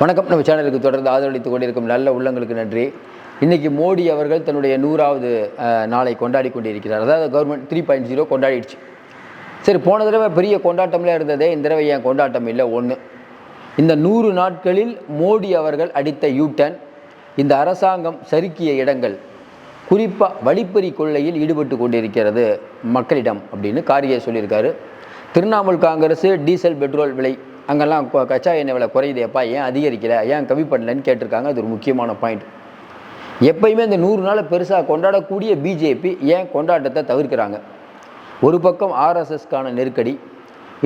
வணக்கம். நம்ம சேனலுக்கு தொடர்ந்து ஆதரவளித்துக் கொண்டிருக்கும் நல்ல உள்ளங்களுக்கு நன்றி. இன்றைக்கி மோடி அவர்கள் தன்னுடைய நூறாவது நாளை கொண்டாடி கொண்டிருக்கிறார். அதாவது கவர்மெண்ட் த்ரீ பாயிண்ட் ஜீரோ கொண்டாடிடுச்சு. சரி போன தடவை பெரிய கொண்டாட்டம்லாம் இருந்ததே இந்த தடவை ஏன் கொண்டாட்டம் இல்லை? ஒன்று இந்த நூறு நாட்களில் மோடி அவர்கள் அடித்த யூட்டன் இந்த அரசாங்கம் சறுக்கிய இடங்கள் குறிப்பாக வழிப்பறி கொள்ளையில் ஈடுபட்டு கொண்டிருக்கிறது மக்களிடம் அப்படின்னு காரியை சொல்லியிருக்காரு. திரிணாமுல் காங்கிரஸ் டீசல் பெட்ரோல் விலை அங்கெல்லாம் கச்சா எண்ணெய் விலை குறையுதேப்பா ஏன் அதிகரிக்கல? ஏன் கம்மி பண்ணலன்னு கேட்டிருக்காங்க. அது ஒரு முக்கியமான பாயிண்ட் எப்பயுமே இந்த நூறு நாளை பெருசாக கொண்டாடக்கூடிய பிஜேபி ஏன் கொண்டாட்டத்தை தவிர்க்கிறாங்க? ஒரு பக்கம் ஆர்எஸ்எஸ்க்கான நெருக்கடி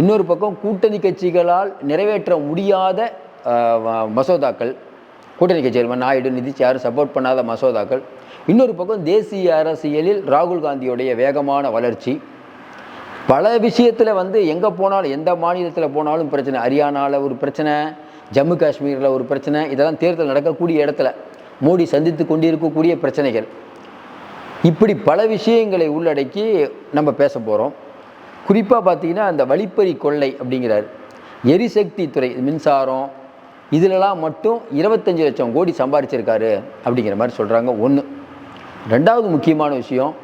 இன்னொரு பக்கம் கூட்டணி கட்சிகளால் நிறைவேற்ற முடியாத மசோதாக்கள் கூட்டணி கட்சிகள் நாயுடு நிதி யாரும் சப்போர்ட் பண்ணாத மசோதாக்கள் இன்னொரு பக்கம் தேசிய அரசியலில் ராகுல் காந்தியுடைய வேகமான வளர்ச்சி பல விஷயத்தில் வந்து எங்கே போனாலும் எந்த மாநிலத்தில் போனாலும் பிரச்சனை. ஹரியானாவில் ஒரு பிரச்சனை ஜம்மு காஷ்மீரில் ஒரு பிரச்சனை இதெல்லாம் தேர்தல் நடக்கக்கூடிய இடத்துல மோடி சந்தித்து கொண்டிருக்கக்கூடிய பிரச்சனைகள். இப்படி பல விஷயங்களை உள்ளடக்கி நம்ம பேச போகிறோம் குறிப்பாக பார்த்தீங்கன்னா அந்த வழிப்பறி கொள்ளை அப்படிங்கிறார். எரிசக்தி துறை மின்சாரம் இதிலலாம் மட்டும் இருபத்தஞ்சு லட்சம் கோடி சம்பாரிச்சிருக்காரு அப்படிங்கிற மாதிரி சொல்கிறாங்க ஒன்று ரெண்டாவது முக்கியமான விஷயம்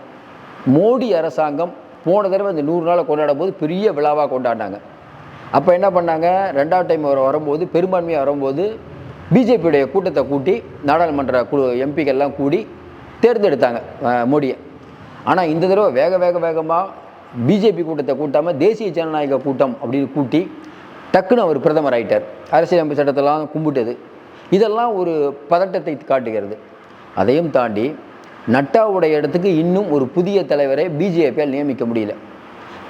மோடி அரசாங்கம் போன தடவை இந்த நூறு நாளை கொண்டாடும் போது பெரிய விழாவாக கொண்டாடினாங்க. அப்போ என்ன பண்ணாங்க? ரெண்டாவது டைம் அவர் வரும்போது பெரும்பான்மையாக வரும்போது பிஜேபியுடைய கூட்டத்தை கூட்டி நாடாளுமன்ற குழு எம்பிக்கள்லாம் கூடி தேர்ந்தெடுத்தாங்க மோடியை. ஆனால் இந்த தடவை வேக வேக வேகமாக பிஜேபி கூட்டத்தை கூட்டாமல் தேசிய ஜனநாயக கூட்டம் அப்படின்னு கூட்டி டக்குன்னு அவர் பிரதமர் ஆயிட்டார். அரசியலமைப்பு சட்டத்தெல்லாம் கும்பிட்டது. இதெல்லாம் ஒரு பதட்டத்தை காட்டுகிறது. அதையும் தாண்டி நட்டாவுடைய இடத்துக்கு இன்னும் ஒரு புதிய தலைவரை பிஜேபியால் நியமிக்க முடியல.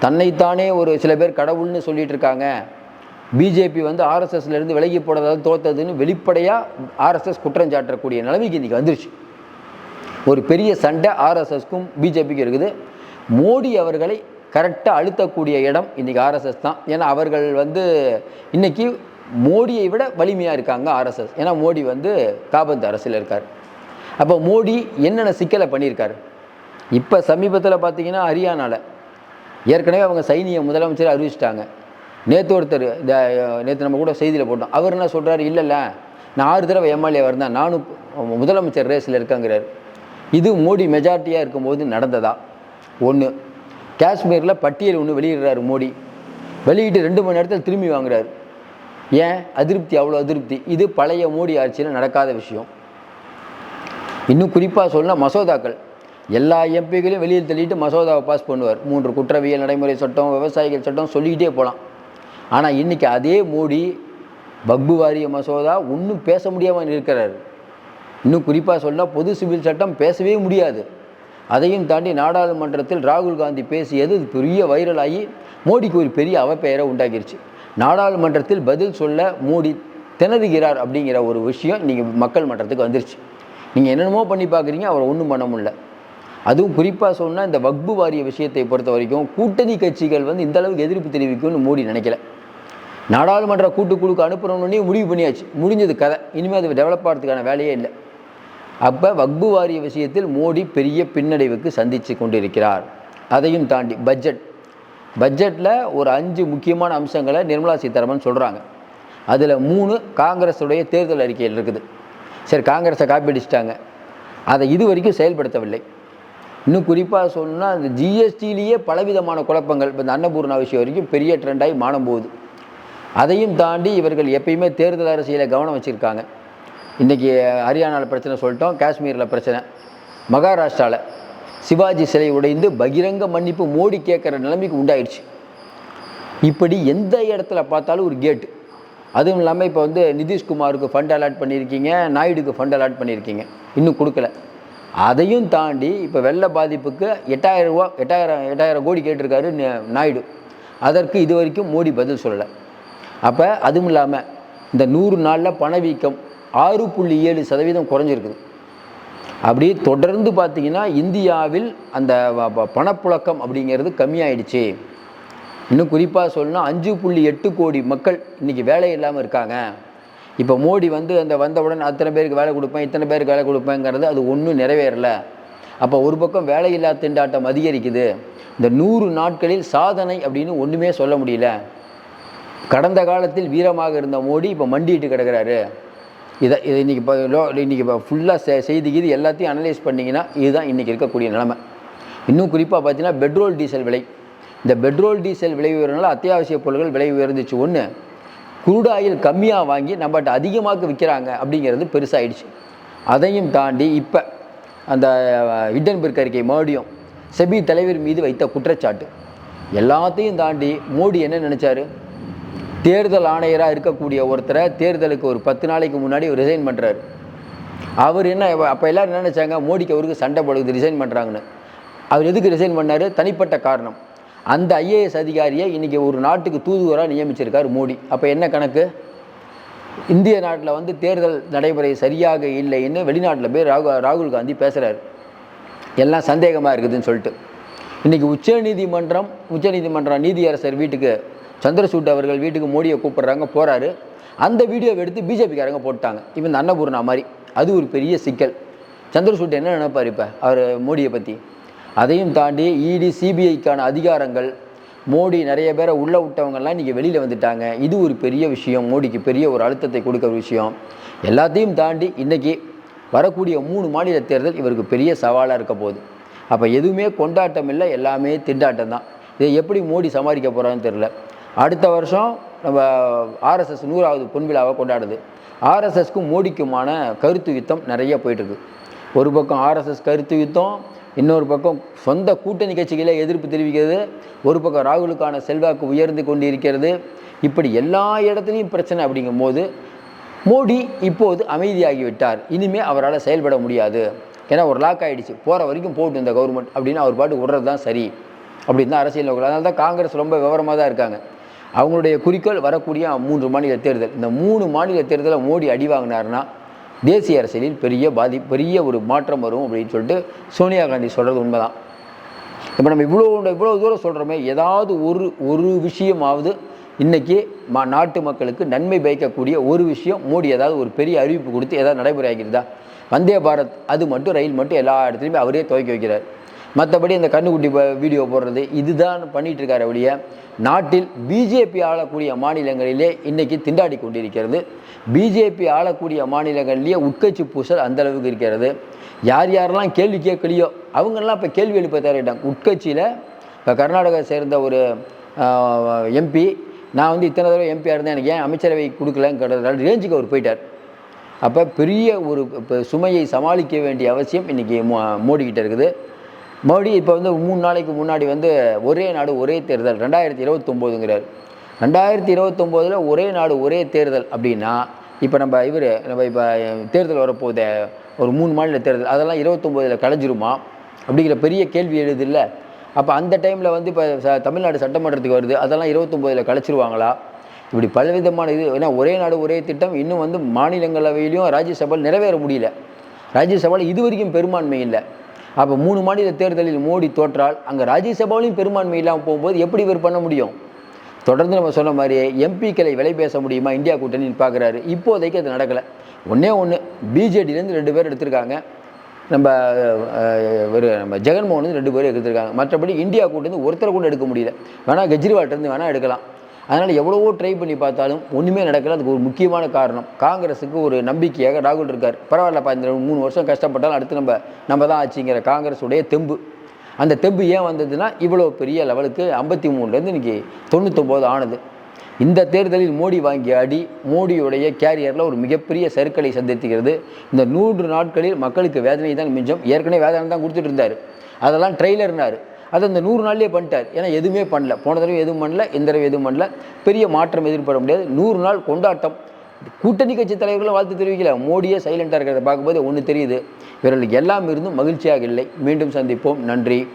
தன்னைத்தானே ஒரு சில பேர் கடவுள்னு சொல்லிட்டு இருக்காங்க பிஜேபி வந்து ஆர்எஸ்எஸ்லேருந்து விலகி போனதாவது தோத்ததுன்னு வெளிப்படையாக ஆர்எஸ்எஸ் குற்றம் சாட்டக்கூடிய நிலைமைக்கு இன்றைக்கி வந்துருச்சு. ஒரு பெரிய சண்டை ஆர்எஸ்எஸ்க்கும் பிஜேபிக்கும் இருக்குது. மோடி அவர்களை கரெக்டாக அழுத்தக்கூடிய இடம் இன்றைக்கி ஆர்எஸ்எஸ் தான். ஏன்னா அவர்கள் வந்து இன்னைக்கு மோடியை விட வலிமையாக இருக்காங்க ஆர்எஸ்எஸ். ஏன்னா மோடி வந்து காபந்து அரசில் இருக்கார். அப்போ மோடி என்னென்ன சிக்கலை பண்ணியிருக்காரு? இப்போ சமீபத்தில் பார்த்தீங்கன்னா ஹரியானாவில் ஏற்கனவே அவங்க சைனிய முதலமைச்சர் அறிவிச்சிட்டாங்க. நேற்று ஒருத்தர் இந்த நேற்று நம்ம கூட செய்தியில் போட்டோம். அவர் என்ன சொல்கிறாரு இல்லைல்ல நான் ஆறு தடவை எம்எல்ஏ வந்தேன் நானும் முதலமைச்சர் ரேஸில் இருக்கங்கிறார். இது மோடி மெஜாரிட்டியாக இருக்கும்போது நடந்ததா? ஒன்று காஷ்மீரில் பட்டியல் ஒன்று வெளியிடுறாரு மோடி. வெளியிட்டு ரெண்டு மணி நேரத்தில் திரும்பி வாங்குறாரு. ஏன்? அதிருப்தி அவ்வளோ அதிருப்தி. இது பழைய மோடி ஆட்சியில் நடக்காத விஷயம். இன்னும் குறிப்பாக சொன்னால் மசோதாக்கள். எல்லா எம்பிகளையும் வெளியில் தள்ளிட்டு மசோதாவை பாஸ் பண்ணுவார். மூன்று குற்றவியல் நடைமுறை சட்டம் விவசாயிகள் சட்டம் சொல்லிக்கிட்டே போகலாம் ஆனால் இன்றைக்கி அதே மோடி பக்பு வாரிய மசோதா ஒன்றும் பேச முடியாமல் இருக்கிறார் இன்னும் குறிப்பாக சொன்னால் பொது சிவில் சட்டம் பேசவே முடியாது. அதையும் தாண்டி நாடாளுமன்றத்தில் ராகுல் காந்தி பேசியது பெரிய வைரலாகி மோடிக்கு ஒரு பெரிய அவப்பெயரை உண்டாகிருச்சு. நாடாளுமன்றத்தில் பதில் சொல்ல மோடி திணறுகிறார் அப்படிங்கிற ஒரு விஷயம் நீங்கள் மக்கள் மன்றத்துக்கு வந்துருச்சு. நீங்கள் என்னென்னமோ பண்ணி பார்க்குறீங்க அவரை ஒன்றும் பண்ண முடியல. அதுவும் குறிப்பாக சொன்னால் இந்த வக்பு வாரிய விஷயத்தை பொறுத்த வரைக்கும் கூட்டணி கட்சிகள் வந்து இந்த அளவுக்கு எதிர்ப்பு தெரிவிக்கும்னு மோடி நினைக்கல. நாடாளுமன்ற கூட்டுக்குழுக்கு அனுப்புகிறோன்னே முடிவு பண்ணியாச்சு. முடிஞ்சது கதை. இனிமேல் அது டெவலப் ஆகிறதுக்கான வேலையே இல்லை. அப்போ வக்பு வாரிய விஷயத்தில் மோடி பெரிய பின்னடைவுக்கு சந்தித்து கொண்டிருக்கிறார். அதையும் தாண்டி பட்ஜெட் பட்ஜெட்டில் ஒரு அஞ்சு முக்கியமான அம்சங்களை நிர்மலா சீதாராமன் சொல்கிறாங்க அதில் மூணு காங்கிரஸுடைய தேர்தல் அறிக்கையில் இருக்குது. சரி காங்கிரஸை காப்பி அடிச்சிட்டாங்க. அதை இது வரைக்கும் செயல்படுத்தவில்லை. இன்னும் குறிப்பாக சொன்னால் அந்த ஜிஎஸ்டிலேயே பலவிதமான குழப்பங்கள் இப்போ இந்த அன்னபூர்ணா விஷயம் வரைக்கும் பெரிய ட்ரெண்டாகி மானம் போகுது. அதையும் தாண்டி இவர்கள் எப்பயுமே தேர்தல் அரசியலை கவனம் வச்சுருக்காங்க. இன்றைக்கி ஹரியானாவில் பிரச்சனை சொல்லிட்டோம் காஷ்மீரில் பிரச்சனை. மகாராஷ்டிராவில் சிவாஜி சிலை உடைந்து பகிரங்க மன்னிப்பு மோடி கேட்குற நிலைமைக்கு உண்டாயிடுச்சு. இப்படி எந்த இடத்துல பார்த்தாலும் ஒரு கேட்டு. அதுவும் இல்லாமல் இப்போ வந்து நிதிஷ்குமாருக்கு ஃபண்ட் அலாட் பண்ணியிருக்கீங்க நாயுடுக்கு ஃபண்ட் அலாட் பண்ணியிருக்கீங்க இன்னும் கொடுக்கல. அதையும் தாண்டி இப்போ வெள்ள பாதிப்புக்கு எட்டாயிரம் ரூபா எட்டாயிரம் எட்டாயிரம் கோடி கேட்டிருக்காரு நாயுடு. அதற்கு இது வரைக்கும் மோடி பதில் சொல்லலை. அப்போ அதுவும் இல்லாமல் இந்த நூறு நாளில் பணவீக்கம் ஆறு புள்ளி ஏழு சதவீதம் குறைஞ்சிருக்குது. அப்படி தொடர்ந்து பார்த்தீங்கன்னா இந்தியாவில் அந்த பணப்புழக்கம் அப்படிங்கிறது கம்மியாயிடுச்சு. இன்னும் குறிப்பாக சொல்லணும்னா அஞ்சு புள்ளி எட்டு கோடி மக்கள் இன்றைக்கி வேலை இல்லாமல் இருக்காங்க. இப்போ மோடி வந்து அந்த வந்தவுடன் அத்தனை பேருக்கு வேலை கொடுப்பேன் இத்தனை பேருக்கு வேலை கொடுப்பேங்கிறது அது ஒன்றும் நிறைவேறல. அப்போ ஒரு பக்கம் வேலையில்லா திண்டாட்டம் அதிகரிக்குது. இந்த நூறு நாட்களில் சாதனை அப்படின்னு ஒன்றுமே சொல்ல முடியல. கடந்த காலத்தில் வீரமாக இருந்த மோடி இப்போ மண்டிட்டு கிடக்கிறாரு. இதை இதை இன்றைக்கி இப்போ இன்றைக்கி இப்போ ஃபுல்லாக செ செய்திக்கு இது எல்லாத்தையும் அனலைஸ் பண்ணிங்கன்னா இதுதான் இன்றைக்கி இருக்கக்கூடிய நிலைமை. இன்னும் குறிப்பாக பார்த்தீங்கன்னா பெட்ரோல் டீசல் விலை. இந்த பெட்ரோல் டீசல் விலை உயர்வுனால அத்தியாவசிய பொருட்கள் விலை உயர்ந்துச்சு. ஒன்று குருடாயில் ஆயில் கம்மியாக வாங்கி நம்மகிட்ட அதிகமாக விற்கிறாங்க அப்படிங்கிறது பெருசாகிடுச்சு அதையும் தாண்டி இப்போ அந்த ஹிண்டன்பர்க் அறிக்கை மறுபடியும் செபி தலைவர் மீது வைத்த குற்றச்சாட்டு. எல்லாத்தையும் தாண்டி மோடி என்ன நினச்சாரு? தேர்தல் ஆணையராக இருக்கக்கூடிய ஒருத்தரை தேர்தலுக்கு ஒரு பத்து நாளைக்கு முன்னாடி ரிசைன் பண்ணுறாரு அவர் என்ன அப்போ எல்லோரும் என்ன நினச்சாங்க? மோடிக்கு அவருக்கு சண்டை போடுது ரிசைன் பண்ணுறாங்கன்னு அவர் எதுக்கு ரிசைன் பண்ணார்? தனிப்பட்ட காரணம். அந்த ஐஏஎஸ் அதிகாரியை இன்றைக்கி ஒரு நாட்டுக்கு தூதுவராக நியமிச்சிருக்கார் மோடி. அப்போ என்ன கணக்கு? இந்திய நாட்டில் வந்து தேர்தல் நடைமுறை சரியாக இல்லைன்னு வெளிநாட்டில் போய் ராகு ராகுல் காந்தி பேசுகிறார் எல்லாம் சந்தேகமாக இருக்குதுன்னு சொல்லிட்டு. இன்றைக்கி உச்சநீதிமன்றம் உச்சநீதிமன்றம் நீதியரசர் வீட்டுக்கு சந்திரசூட் அவர்கள் வீட்டுக்கு மோடியை கூப்பிட்றாங்க போகிறாரு அந்த வீடியோவை எடுத்து பிஜேபிக்காரங்க போட்டாங்க. இப்போ இந்த அன்னபூர்ணா மாதிரி. அது ஒரு பெரிய சிக்கல். சந்திரசூட் என்ன நினைப்பார் இப்போ அவர் மோடியை பற்றி அதையும் தாண்டி இடி சிபிஐக்கான அதிகாரங்கள். மோடி நிறைய பேரை உள்ளே விட்டவங்கெல்லாம் இன்றைக்கி வெளியில் வந்துட்டாங்க. இது ஒரு பெரிய விஷயம். மோடிக்கு பெரிய ஒரு அழுத்தத்தை கொடுக்குற விஷயம். எல்லாத்தையும் தாண்டி இன்றைக்கி வரக்கூடிய மூணு மாநில தேர்தல் இவருக்கு பெரிய சவாலாக இருக்க போகுது. அப்போ எதுவுமே கொண்டாட்டம் இல்லை எல்லாமே திண்டாட்டம் தான். இதை எப்படி மோடி சமாளிக்க போகிறான்னு தெரில அடுத்த வருஷம் நம்ம ஆர்எஸ்எஸ் நூறாவது பொன்விழாவை கொண்டாடுது. ஆர்எஸ்எஸ்க்கும் மோடிக்குமான கருத்து யுத்தம் நிறைய போயிட்டுருக்கு ஒரு பக்கம் ஆர்எஸ்எஸ் கருத்து யுத்தம் இன்னொரு பக்கம் சொந்த கூட்டணி கட்சிகளே எதிர்ப்பு தெரிவிக்கிறது. ஒரு பக்கம் ராகுலுக்கான செல்வாக்கு உயர்ந்து கொண்டிருக்கிறது. இப்படி எல்லா இடத்துலையும் பிரச்சனை அப்படிங்கும் போது மோடி இப்போது அமைதியாகிவிட்டார். இனிமே அவரால் செயல்பட முடியாது. ஏன்னா ஒரு லாக் ஆகிடுச்சு போகிற வரைக்கும் போட்டு இந்த கவர்மெண்ட் அப்படின்னு அவர் பாட்டு விடுறது தான் சரி. அப்படின்னு தான் அரசியல் நோக்கம் அதனால தான் காங்கிரஸ் ரொம்ப விவரமாக தான் இருக்காங்க. அவங்களுடைய குறிக்கோள் வரக்கூடிய மூன்று மாநில தேர்தல். இந்த மூணு மாநில தேர்தலை மோடி அடி வாங்கினார்னா தேசிய அரசியலில் பெரிய பாதி பெரிய ஒரு மாற்றம் வரும் அப்படின்னு சொல்லிட்டு சோனியா காந்தி சொல்கிறது உண்மைதான். இப்போ நம்ம இவ்வளோ இவ்வளோ தூரம் சொல்கிறோமே ஏதாவது ஒரு ஒரு விஷயமாவது இன்றைக்கி மா நாட்டு மக்களுக்கு நன்மை பயக்கக்கூடிய ஒரு விஷயம் மோடி ஏதாவது ஒரு பெரிய அறிவிப்பு கொடுத்து ஏதாவது நடைமுறை ஆகிருந்தா வந்தே பாரத் அது மட்டும் ரயில் மட்டும் எல்லா இடத்துலையுமே அவரே துவக்கி வைக்கிறார். மற்றபடி இந்த கண்ணுக்குட்டி வீடியோ போடுறது இதுதான் பண்ணிகிட்டு இருக்கார் அப்படியே. நாட்டில் பிஜேபி ஆளக்கூடிய மாநிலங்களிலே இன்றைக்கி திண்டாடி கொண்டிருக்கிறது. பிஜேபி ஆளக்கூடிய மாநிலங்களிலேயே உட்கட்சி பூசல் அந்த அளவுக்கு இருக்கிறது. யார் யாரெல்லாம் கேள்வி கேட்கலையோ அவங்கெல்லாம் இப்போ கேள்வி எழுப்ப தயாரிட்டாங்க. உட்கட்சியில் இப்போ கர்நாடகா சேர்ந்த ஒரு எம்பி நான் வந்து இத்தனை தடவை எம்பியாக இருந்தேன். எனக்கு ஏன் அமைச்சரவை கொடுக்கலங்கிறது ரேஞ்சுக்கு அவர் போயிட்டார். அப்போ பெரிய ஒரு இப்போ சுமையை சமாளிக்க வேண்டிய அவசியம் இன்றைக்கி மோ மோடிக்கிட்ட இருக்குது. மறுபடியும் இப்போ வந்து மூணு நாளைக்கு முன்னாடி வந்து ஒரே நாடு ஒரே தேர்தல் ரெண்டாயிரத்தி இருபத்தொம்போதுங்கிறார் ரெண்டாயிரத்தி இருபத்தொம்போதில் ஒரே நாடு ஒரே தேர்தல் அப்படின்னா இப்போ நம்ம இவர் நம்ம இப்போ தேர்தல் வரப்போத ஒரு மூணு மாநில தேர்தல் அதெல்லாம் இருபத்தொம்போதில் கலைஞ்சிருமா? அப்படிங்கிற பெரிய கேள்வி எழுதில்ல. அப்போ அந்த டைமில் வந்து இப்போ ச தமிழ்நாடு சட்டமன்றத்துக்கு வருது அதெல்லாம் இருபத்தொம்போதில் கலைச்சிருவாங்களா? இப்படி பலவிதமான இது ஏன்னா ஒரே நாடு ஒரே திட்டம் இன்னும் வந்து மாநிலங்களவையிலையும் ராஜ்யசபாவில் நிறைவேற முடியல. ராஜ்யசபாவில் இது வரைக்கும் பெரும்பான்மை இல்லை. அப்போ மூணு மாநில தேர்தலில் மோடி தோற்றால் அங்கே ராஜ்யசபாவிலையும் பெரும்பான்மை இல்லாமல் போகும்போது எப்படி இவர் பண்ண முடியும்? தொடர்ந்து நம்ம சொன்ன மாதிரி எம்பிக்களை விலை பேச முடியுமா? இந்தியா கூட்டணி பார்க்குறாரு. இப்போதைக்கு அது நடக்கலை. ஒன்றே ஒன்று பிஜேடியிலேருந்து ரெண்டு பேர் எடுத்திருக்காங்க. நம்ம ஒரு நம்ம ஜெகன்மோகன் ரெண்டு பேரும் எடுத்திருக்காங்க. மற்றபடி இந்தியா கூட்டணி ஒருத்தரை கூட எடுக்க முடியல. வேணால் கெஜ்ரிவால்ட்டேருந்து வேணால் எடுக்கலாம். அதனால் எவ்வளவோ ட்ரை பண்ணி பார்த்தாலும் ஒன்றுமே நடக்கல. அதுக்கு ஒரு முக்கியமான காரணம். காங்கிரஸுக்கு ஒரு நம்பிக்கையாக ராகுல் இருக்கார். பரவாயில்லப்பா இந்த மூணு வருஷம் கஷ்டப்பட்டாலும் அடுத்து நம்ம நம்ம தான் ஆச்சுங்கிற காங்கிரஸுடைய தெம்பு. அந்த தெம்பு ஏன் வந்ததுன்னா இவ்வளோ பெரிய லெவலுக்கு ஐம்பத்தி மூணுலேருந்து இன்றைக்கி தொண்ணூத்தொம்போது ஆனது. இந்த தேர்தலில் மோடி வாங்கிய அடி மோடியுடைய கேரியரில் ஒரு மிகப்பெரிய சருக்களை சந்தித்துகிறது இந்த நூறு நாட்களில் மக்களுக்கு வேதனை தான் மிஞ்சம். ஏற்கனவே வேதனை தான் கொடுத்துட்டு இருந்தார். அதெல்லாம் ட்ரெய்லர்னார் அதை அந்த நூறு நாள்லேயே பண்ணிட்டார். ஏன்னா எதுவுமே பண்ணல. போன தடவை எதுவும் பண்ணல இந்த தடவை எதுவும் பண்ணல. பெரிய மாற்றம் எதிர்பார்க்க முடியாது. நூறு நாள் கொண்டாட்டம். கூட்டணி கட்சி தலைவர்களும் வாழ்த்து தெரிவிக்கல. மோடியே சைலண்டாக இருக்கிறத பார்க்கும்போது ஒன்று தெரியுது. இவர்களுக்கு எல்லாம் இருந்தும் மகிழ்ச்சியாக இல்லை. மீண்டும் சந்திப்போம். நன்றி.